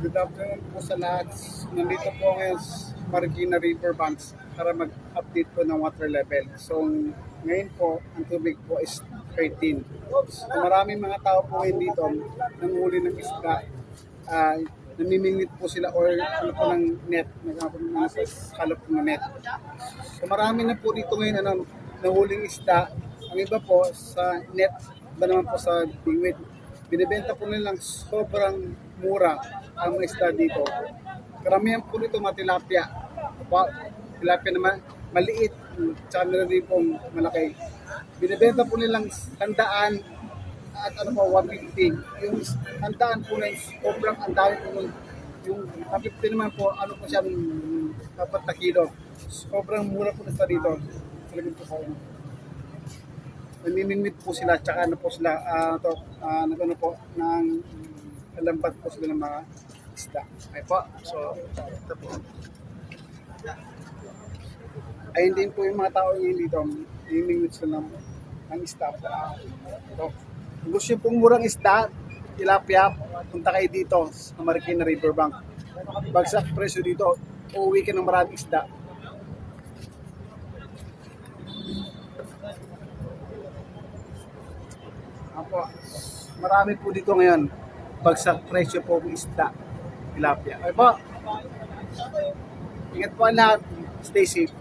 Good afternoon po sa lahat. Nandito po ngayon sa Marikina River Banks para mag-update po ng water level. So ngayon po, ang tubig po is 13. So, maraming mga tao po ngayon dito nanguhuli ng isda. Ah, namimingwit po sila or ano po ng net, nasa kalap ng net. So marami na po dito ngayon ano, nahuling isda. Ang iba po sa net, iba naman po sa bingwit. Binibenta po nilang sobrang mura ang mga isda dito. Karamihan po dito mga tilapia. Tilapia naman maliit, tsaka meron din pong malaki. Binibenta po nilang handaan at ano po, 150. Yung handaan po na sobrang ang dami po nun. Yung 150 naman po, ano po siya, dapat na kilo. Sobrang mura po na sa dito. Talagang po sa ano. Namimingwit po sila, tsaka ano po sila, ah to, ah nagano po, ng alambat po sila ng mga isda. Ay po, so, ito po. Ayun din po yung mga tao ngayon dito, namimingwit sila ng, ng isda. Ito. Gusto pong murang isda, tilapia, punta kayo dito sa Marikina Riverbank. Bagsak presyo dito, uuwi ka ng maraming isda. Apo, marami po dito ngayon. Bagsak presyo po ng isda, tilapia. Ay po, ingat po ang lahat. Stay safe.